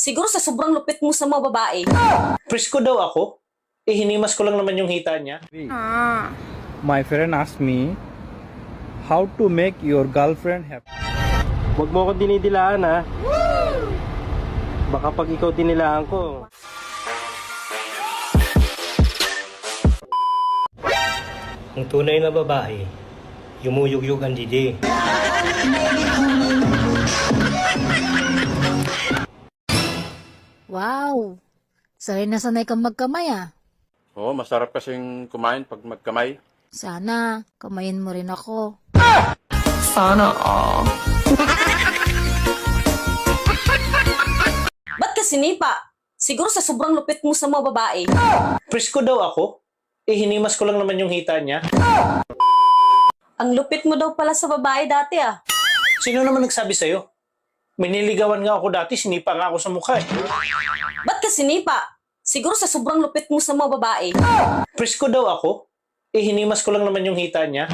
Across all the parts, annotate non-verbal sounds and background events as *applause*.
Siguro sa sobrang lupit mo sa mga babae. Presko daw ako. Eh, hinimas ko lang naman yung hita niya. My friend asked me how to make your girlfriend happy. Huwag mo akong dinidilaan ha. Baka pag ikaw dinilaan ko. Ang tunay na babae, yumuyugyug ang didi. Sanay na sanay kang magkamay ah. Oo, masarap kasing kumain pag magkamay. Sana, kamayin mo rin ako. Ba't ka sinipa? Siguro sa sobrang lupit mo sa mga babae. Presko daw ako. Eh, hinimas ko lang naman yung hita niya. Ang lupit mo daw pala sa babae dati ah. Sino naman nagsabi sa'yo? Miniligawan nga ako dati, sinipa nga ako sa mukha eh. Ba't ka sinipa? Siguro sa sobrang lupit mo sa mga babae. Presko daw ako. Eh, hinimas ko lang naman yung hita niya.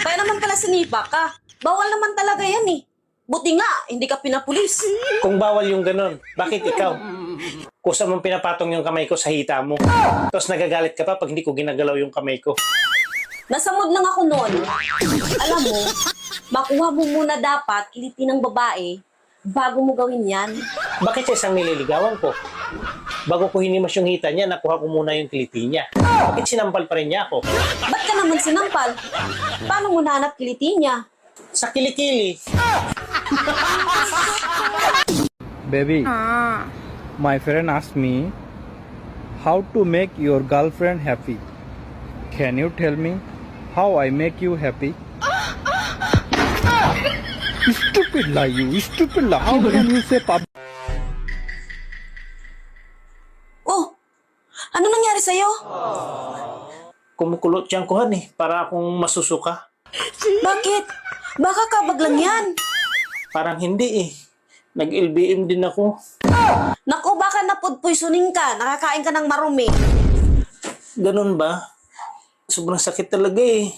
Kaya naman pala sinipa ka. Bawal naman talaga yan eh. Buti nga, hindi ka pinapulis. Kung bawal yung ganun, bakit ikaw? Kusa mong pinapatong yung kamay ko sa hita mo. Tapos nagagalit ka pa pag hindi ko ginagalaw yung kamay ko. Nasa mood lang ako noon. Alam mo, makuha mo muna dapat kiliti ng babae bago mo gawin yan. Bakit sa isang nililigawan ko? Bago ko hinimas yung hita niya, nakuha ko muna yung kiliti niya. Bakit sinampal pa rin niya ako? Ba't ka naman sinampal? Paano mo nahanap kiliti niya? Sa kilikili. *laughs* Baby, my friend asked me how to make your girlfriend happy. Can you tell me how I make you happy? Stupid lie, you stupid lie. How can you say pub? Oh, ano nangyari sa'yo? Kumukulot siyang kuhan eh, para akong masusuka. Bakit? Baka kabag lang yan. Parang hindi eh. Nag-LBM din ako. Naku, baka napod poisoning ka. Nakakain ka ng marumi. Ganun ba? Sobrang sakit talaga eh.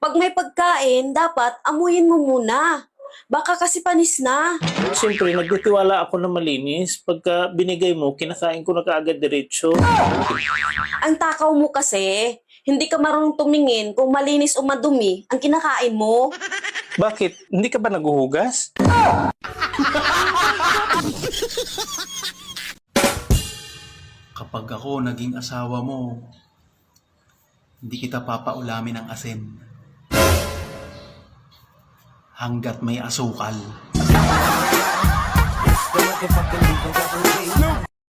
Pag may pagkain, dapat amuyin mo muna. Baka kasi panis na. Siyempre, nagtitiwala ako na malinis. Pagka binigay mo, kinakain ko na kaagad diretso. Ang takaw mo kasi, hindi ka marunong tumingin kung malinis o madumi ang kinakain mo. Bakit? Hindi ka ba naguhugas? Kapag ako naging asawa mo, hindi kita papaulamin ng asin. Hanggat may asukal.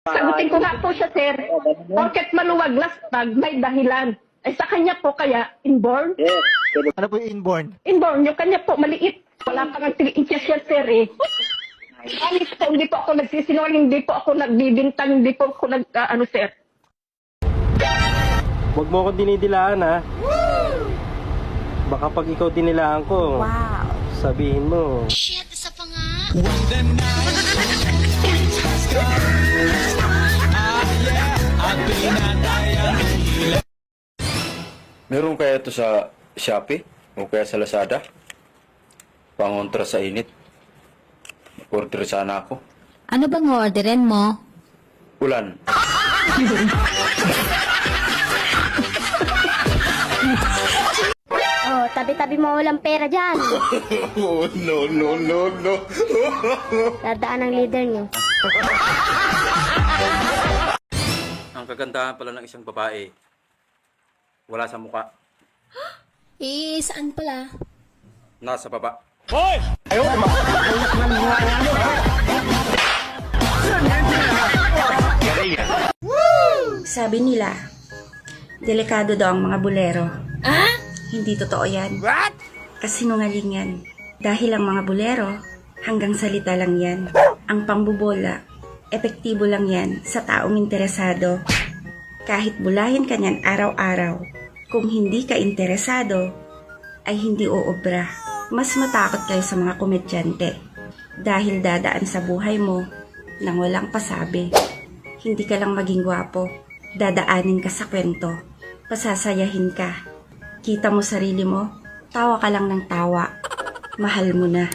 Sagutin ko nga po siya, sir. Porket maluwag lastag, may dahilan. Ay sa kanya po kaya, inborn? Ano po yung inborn? Inborn, yung kanya po, maliit. Wala pa nga 3 inches yan, sir, eh. Alis po, hindi po ako nagsisinungaling, hindi po ako nagbibintang, hindi po ako nag, ah, ano, sir. Huwag mo akong dinidilaan ha. Baka pag ikaw dinilaan ko, sabihin mo, Meron kaya ito sa Shopee o kaya sa Lazada? Pangontra sa init. Order sana ako. Ano bang orderin mo? Ulan. *laughs* tabi-tabi mo walang pera dyan. *laughs* Oh, no, no, no, no. *laughs* Dadaan ang leader nyo. Ang kagandahan pala ng isang babae, wala sa muka, Eh, saan pala? nasa baba. Sabi nila, delikado daw ang mga bulero. Ah? Hindi totoo yan. What? Kasinungaling yan. Dahil ang mga bulero, hanggang salita lang yan. Ang pambubola, epektibo lang yan sa taong interesado. Kahit bulahin ka niyan araw-araw, kung hindi ka interesado, ay hindi uobra. Mas matakot kayo sa mga komedyante dahil dadaan sa buhay mo nang walang pasabi. Hindi ka lang maging gwapo. Dadaanin ka sa kwento. Pasasayahin ka. Kita mo sarili mo, tawa ka lang ng tawa. Mahal mo na.